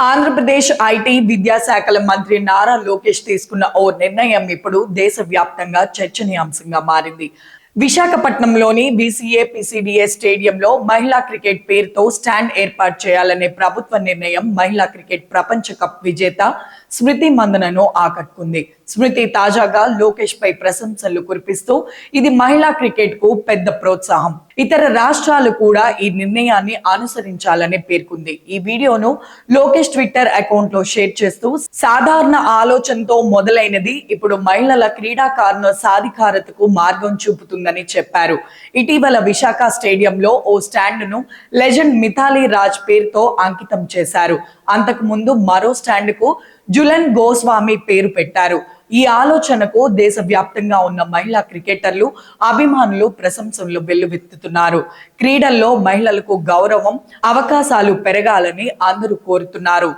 Andhra Pradesh IT విద్యాశాఖల మంత్రి నారా లోకేష్ తీసుకున్న ఓ నిర్ణయం ఇప్పుడు దేశవ్యాప్తంగా చర్చనీయాంశంగా మారింది. విశాఖపట్నంలోని బీసీఏ పిసిడిఏ స్టేడియంలో మహిళా క్రికెట్ పేరుతో స్టాండ్ ఏర్పాటు చేయాలనే ప్రభుత్వ నిర్ణయం మహిళా క్రికెట్ ప్రపంచ కప్ విజేత స్మృతి మందనను ఆకట్టుకుంది. స్మృతి తాజాగా లోకేష్ పై ప్రశంసలు కురిపిస్తూ ఇది మహిళా క్రికెట్కు పెద్ద ప్రోత్సాహం. ఇతర రాష్ట్రాలు కూడా ఈ నిర్ణయాన్ని అనుసరించాలని పేర్కొంది. ఈ వీడియోను లోకేష్ ట్విట్టర్ అకౌంట్లో షేర్ చేస్తూ సాధారణ ఆలోచనతో మొదలైనది ఇప్పుడు మహిళల క్రీడాకారుల సాధికారతకు మార్గం చూపుతుందని చెప్పారు. ఇటీవల విశాఖ స్టేడియంలో ఓ స్టాండ్ను లెజెండ్ మిథాలీ రాజ్ పేరుతో అంకితం చేశారు. అంతకు ముందు మరో స్టాండ్కు జులన్ గోస్వామి పేరు పెట్టారు. ఈ ఆలోచనకు దేశవ్యాప్తంగా ఉన్న మహిళా క్రికెటర్లు అభిమానులు ప్రశంసలు వెల్లువెత్తుతున్నారు. క్రీడల్లో మహిళలకు గౌరవం అవకాశాలు పెరగాలని అందరూ కోరుతున్నారు.